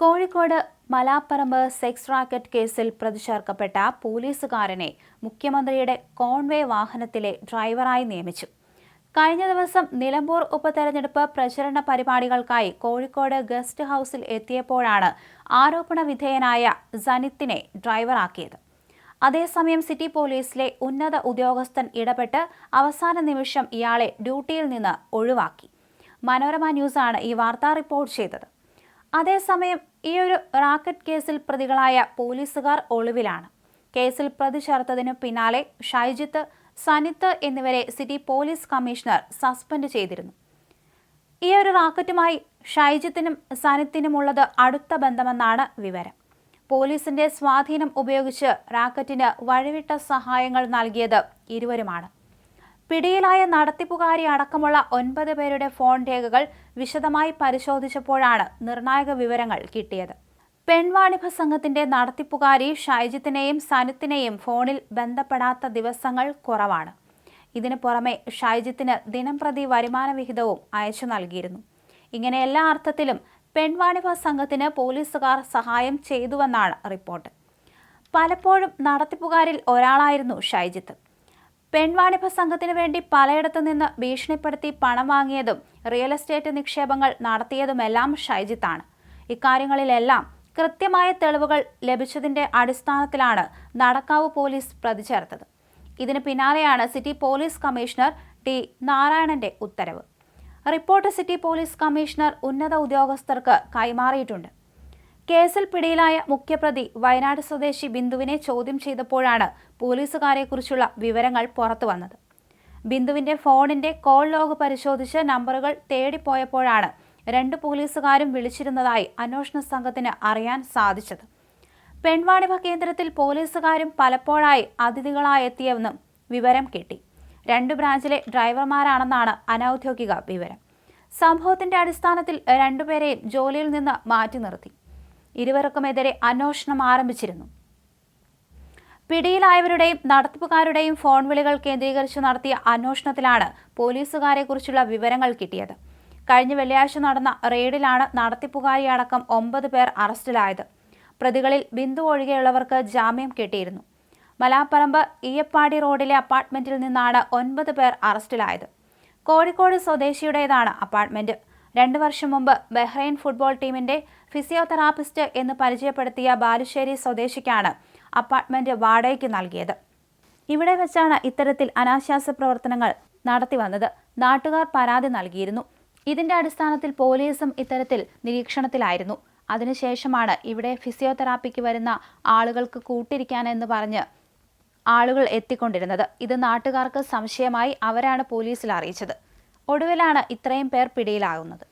Kozhikode Malaparamba sex racket കേസിൽ പ്രതിചേർക്കപ്പെട്ട പോലീസുകാരനെ മുഖ്യമന്ത്രിയുടെ കോൺവേ വാഹനത്തിലെ ഡ്രൈവറായി നിയമിച്ചു. കഴിഞ്ഞ ദിവസം നിലമ്പൂർ ഉപതെരഞ്ഞെടുപ്പ് പ്രചരണ പരിപാടികൾക്കായി കോഴിക്കോട് ഗസ്റ്റ് ഹൌസിൽ എത്തിയപ്പോഴാണ് ആരോപണ വിധേയനായ സനിത്തിനെ ഡ്രൈവറാക്കിയത്. അതേസമയം സിറ്റി പോലീസിലെ ഉന്നത ഉദ്യോഗസ്ഥൻ ഇടപെട്ട് അവസാന നിമിഷം ഇയാളെ ഡ്യൂട്ടിയിൽ നിന്ന് ഒഴിവാക്കി. മനോരമ ന്യൂസാണ് ഈ വാർത്ത റിപ്പോർട്ട് ചെയ്തത്. അതേസമയം ഈ ഒരു റാക്കറ്റ് കേസിൽ പ്രതികളായ പോലീസുകാർ ഒളിവിലാണ്. കേസിൽ പ്രതി ചേർത്തതിനു പിന്നാലെ ഷൈജിത്ത് സനിത്ത് എന്നിവരെ സിറ്റി പോലീസ് കമ്മീഷണർ സസ്പെൻഡ് ചെയ്തിരുന്നു. ഈ ഒരു റാക്കറ്റുമായി ഷൈജിത്തിനും സനിത്തിനുമുള്ളത് അടുത്ത ബന്ധമെന്നാണ് വിവരം. പോലീസിന്റെ സ്വാധീനം ഉപയോഗിച്ച് റാക്കറ്റിന് വഴിവിട്ട സഹായങ്ങൾ നൽകിയത് ഇരുവരുമാണ്. പിടിയിലായ നടത്തിപ്പുകാരി അടക്കമുള്ള ഒൻപത് പേരുടെ ഫോൺ രേഖകൾ വിശദമായി പരിശോധിച്ചപ്പോഴാണ് നിർണായക വിവരങ്ങൾ കിട്ടിയത്. പെൺവാണിഭ സംഘത്തിന്റെ നടത്തിപ്പുകാരി ഷൈജിത്തിനെയും സനുത്തിനെയും ഫോണിൽ ബന്ധപ്പെടാത്ത ദിവസങ്ങൾ കുറവാണ്. ഇതിനു പുറമെ ഷൈജിത്തിന് ദിനംപ്രതി വരുമാന വിഹിതവും അയച്ചു നൽകിയിരുന്നു. ഇങ്ങനെ എല്ലാ അർത്ഥത്തിലും പെൺവാണിഭ സംഘത്തിന് പോലീസുകാർ സഹായം ചെയ്തുവെന്നാണ് റിപ്പോർട്ട്. പലപ്പോഴും നടത്തിപ്പുകാരിൽ ഒരാളായിരുന്നു ഷൈജിത്ത്. പെൺവാണിഭ സംഘത്തിനു വേണ്ടി പലയിടത്തു നിന്ന് ഭീഷണിപ്പെടുത്തി പണം വാങ്ങിയതും റിയൽ എസ്റ്റേറ്റ് നിക്ഷേപങ്ങൾ നടത്തിയതുമെല്ലാം ഷൈജിത്താണ് ഇക്കാര്യങ്ങളിലെല്ലാം കൃത്യമായ തെളിവുകൾ ലഭിച്ചതിന്റെ അടിസ്ഥാനത്തിലാണ് നടക്കാവ് പോലീസ് പ്രതിചേർത്തത്. ഇതിന് പിന്നാലെയാണ് സിറ്റി പോലീസ് കമ്മീഷണർ ടി നാരായണന്റെ ഉത്തരവ്. റിപ്പോർട്ട് സിറ്റി പോലീസ് കമ്മീഷണർ ഉന്നത ഉദ്യോഗസ്ഥർക്ക് കൈമാറിയിട്ടുണ്ട്. കേസിൽ പിടിയിലായ മുഖ്യപ്രതി വയനാട് സ്വദേശി ബിന്ദുവിനെ ചോദ്യം ചെയ്തപ്പോഴാണ് പോലീസുകാരെക്കുറിച്ചുള്ള വിവരങ്ങൾ പുറത്തുവന്നത് ബിന്ദുവിന്റെ ഫോണിന്റെ കോൾ ലോഗ് പരിശോധിച്ച് നമ്പറുകൾ തേടിപ്പോയപ്പോഴാണ് രണ്ട് പോലീസുകാരും വിളിച്ചിരുന്നതായി അന്വേഷണ സംഘത്തിന് അറിയാൻ സാധിച്ചത്. പെൺവാണിഭ കേന്ദ്രത്തിൽ പോലീസുകാരും പലപ്പോഴായി അതിഥികളായെത്തിയെന്നും വിവരം കിട്ടി. രണ്ട് ബ്രാഞ്ചിലെ ഡ്രൈവർമാരാണെന്നാണ് അനൌദ്യോഗിക വിവരം. സംഭവത്തിന്റെ അടിസ്ഥാനത്തിൽ രണ്ടുപേരെയും ജോലിയിൽ നിന്ന് മാറ്റി നിർത്തി. ഇരുവർക്കുമെതിരെ അന്വേഷണം ആരംഭിച്ചിരുന്നു. പിടിയിലായവരുടെയും നടത്തിപ്പുകാരുടെയും ഫോൺ വിളികൾ കേന്ദ്രീകരിച്ച് നടത്തിയ അന്വേഷണത്തിലാണ് പോലീസുകാരെക്കുറിച്ചുള്ള വിവരങ്ങൾ കിട്ടിയത്. കഴിഞ്ഞ വെള്ളിയാഴ്ച നടന്ന റെയ്ഡിലാണ് നടത്തിപ്പുകാരിയടക്കം ഒമ്പത് പേർ അറസ്റ്റിലായത്. പ്രതികളിൽ ബിന്ദു ഒഴികെയുള്ളവർക്ക് ജാമ്യം കിട്ടിയിരുന്നു. മലാപ്പറമ്പ് ഈയപ്പാടി റോഡിലെ അപ്പാർട്ട്മെന്റിൽ നിന്നാണ് ഒൻപത് പേർ അറസ്റ്റിലായത്. കോഴിക്കോട് സ്വദേശിയുടേതാണ് അപ്പാർട്ട്മെന്റ്. രണ്ടു വർഷം മുമ്പ് ബഹ്റൈൻ ഫുട്ബോൾ ടീമിന്റെ ഫിസിയോതെറാപ്പിസ്റ്റ് എന്ന് പരിചയപ്പെടുത്തിയ ബാലുശ്ശേരി സ്വദേശിക്കാണ് അപ്പാർട്ട്മെന്റ് വാടകയ്ക്ക് നൽകിയത്. ഇവിടെ വെച്ചാണ് ഇത്തരത്തിൽ അനാശാസ പ്രവർത്തനങ്ങൾ നടത്തി വന്നത്. നാട്ടുകാർ പരാതി നൽകിയിരുന്നു. ഇതിന്റെ അടിസ്ഥാനത്തിൽ പോലീസും ഇത്തരത്തിൽ നിരീക്ഷണത്തിലായിരുന്നു. അതിനുശേഷമാണ് ഇവിടെ ഫിസിയോതെറാപ്പിക്ക് വരുന്ന ആളുകൾക്ക് കൂട്ടിരിക്കാനെന്ന് പറഞ്ഞ് ആളുകൾ എത്തിക്കൊണ്ടിരുന്നത്. ഇത് നാട്ടുകാർക്ക് സംശയമായി അവരാണ് പോലീസിൽ അറിയിച്ചത്. ഒടുവിലാണ് ഇത്രയും പേർ പിടിയിലാകുന്നത്